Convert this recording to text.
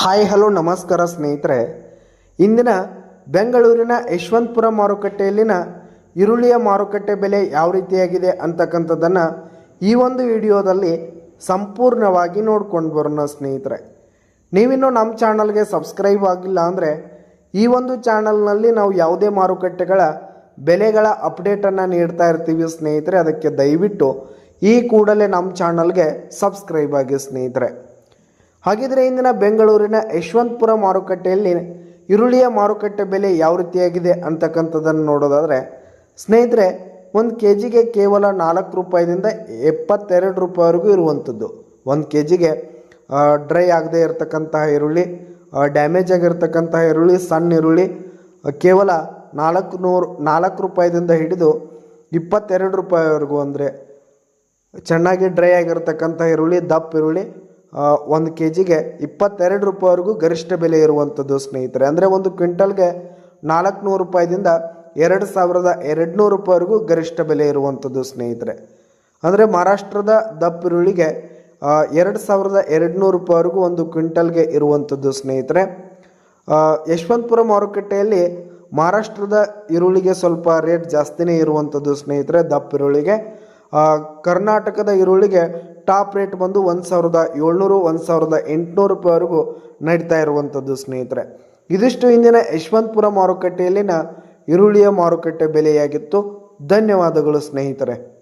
Hi, hello, ನಮಸ್ಕಾರ ಸ್ನೇಹಿತರೆ. ಇಂದಿನ ಬೆಂಗಳೂರಿನ ಯಶವಂತಪುರ ಮಾರುಕಟ್ಟೆಯಲ್ಲಿನ ಈರುಳ್ಳಿಯ ಮಾರುಕಟ್ಟೆ ಬೆಲೆ ಯಾವ ರೀತಿಯಾಗಿದೆ ಅಂತಕ್ಕಂಥದ್ದನ್ನು ಈ ಒಂದು ವಿಡಿಯೋದಲ್ಲಿ ಸಂಪೂರ್ಣವಾಗಿ ನೋಡ್ಕೊಂಡು ಬರೋಣ ಸ್ನೇಹಿತರೆ. ನೀವಿನ್ನೂ ನಮ್ಮ ಚಾನಲ್ಗೆ ಸಬ್ಸ್ಕ್ರೈಬ್ ಆಗಿಲ್ಲ ಅಂದರೆ ಈ ಒಂದು ಚಾನಲ್ನಲ್ಲಿ ನಾವು ಯಾವುದೇ ಮಾರುಕಟ್ಟೆಗಳ ಬೆಲೆಗಳ ಅಪ್ಡೇಟನ್ನು ನೀಡ್ತಾ ಇರ್ತೀವಿ ಸ್ನೇಹಿತರೆ. ಅದಕ್ಕೆ ದಯವಿಟ್ಟು ಈ ಕೂಡಲೇ ನಮ್ಮ ಚಾನಲ್ಗೆ ಸಬ್ಸ್ಕ್ರೈಬ್ ಆಗಿ ಸ್ನೇಹಿತರೆ. ಹಾಗಿದ್ರೆ ಇಂದಿನ ಬೆಂಗಳೂರಿನ ಯಶವಂತಪುರ ಮಾರುಕಟ್ಟೆಯಲ್ಲಿ ಈರುಳ್ಳಿಯ ಮಾರುಕಟ್ಟೆ ಬೆಲೆ ಯಾವ ರೀತಿಯಾಗಿದೆ ಅಂತಕ್ಕಂಥದ್ದನ್ನು ನೋಡೋದಾದರೆ, ಸ್ನೇಹಿತರೆ, ಒಂದು ಕೆ ಜಿಗೆ ಕೇವಲ ನಾಲ್ಕು ರೂಪಾಯಿದಿಂದ ಎಪ್ಪತ್ತೆರಡು ರೂಪಾಯಿವರೆಗೂ ಇರುವಂಥದ್ದು. ಒಂದು ಕೆ ಜಿಗೆ ಡ್ರೈ ಆಗದೇ ಇರತಕ್ಕಂತಹ ಈರುಳ್ಳಿ ಡ್ಯಾಮೇಜ್ ಆಗಿರ್ತಕ್ಕಂತಹ ಈರುಳ್ಳಿ, ಸಣ್ಣ ಈರುಳ್ಳಿ ಕೇವಲ ನಾಲ್ಕು ನೂರು, ನಾಲ್ಕು ರೂಪಾಯಿದಿಂದ ಹಿಡಿದು ಇಪ್ಪತ್ತೆರಡು ರೂಪಾಯಿವರೆಗೂ ಅಂದರೆ ಚೆನ್ನಾಗಿ ಡ್ರೈ ಆಗಿರ್ತಕ್ಕಂಥ ಈರುಳ್ಳಿ, ದಪ್ಪ ಈರುಳ್ಳಿ ಒಂದು ಕೆ ಜಿಗೆ ಇಪ್ಪತ್ತೆರಡು ರೂಪಾಯಿವರೆಗೂ ಗರಿಷ್ಠ ಬೆಲೆ ಇರುವಂಥದ್ದು ಸ್ನೇಹಿತರೆ. ಅಂದರೆ ಒಂದು ಕ್ವಿಂಟಲ್ಗೆ ನಾಲ್ಕುನೂರು ರೂಪಾಯಿದಿಂದ ಎರಡು ಸಾವಿರದ ಎರಡುನೂರು ರೂಪಾಯಿವರೆಗೂ ಗರಿಷ್ಠ ಬೆಲೆ ಇರುವಂಥದ್ದು ಸ್ನೇಹಿತರೆ. ಅಂದರೆ ಮಹಾರಾಷ್ಟ್ರದ ದಪ್ಪ ಈರುಳ್ಳಿಗೆ ಆ, ಎರಡು ಸಾವಿರದ ಎರಡುನೂರು ರೂಪಾಯಿವರೆಗೂ ಒಂದು ಕ್ವಿಂಟಲ್ಗೆ ಇರುವಂಥದ್ದು ಸ್ನೇಹಿತರೆ. ಯಶವಂತಪುರ ಮಾರುಕಟ್ಟೆಯಲ್ಲಿ ಮಹಾರಾಷ್ಟ್ರದ ಈರುಳ್ಳಿಗೆ ಸ್ವಲ್ಪ ರೇಟ್ ಜಾಸ್ತಿನೇ ಇರುವಂಥದ್ದು ಸ್ನೇಹಿತರೆ ದಪ್ಪ ಈರುಳ್ಳಿಗೆ ಕರ್ನಾಟಕದ ಈರುಳ್ಳಿಗೆ ಟಾಪ್ ರೇಟ್ ಬಂದು ಒಂದು ಸಾವಿರದ ಏಳ್ನೂರು, ಒಂದು ಸಾವಿರದ ಎಂಟುನೂರು ರೂಪಾಯಿವರೆಗೂ ನಡೀತಾ ಇರುವಂಥದ್ದು ಸ್ನೇಹಿತರೆ. ಇದಿಷ್ಟು ಇಂದಿನ ಯಶವಂತಪುರ ಮಾರುಕಟ್ಟೆಯಲ್ಲಿನ ಈರುಳ್ಳಿಯ ಮಾರುಕಟ್ಟೆ ಬೆಲೆಯಾಗಿತ್ತು. ಧನ್ಯವಾದಗಳು ಸ್ನೇಹಿತರೆ.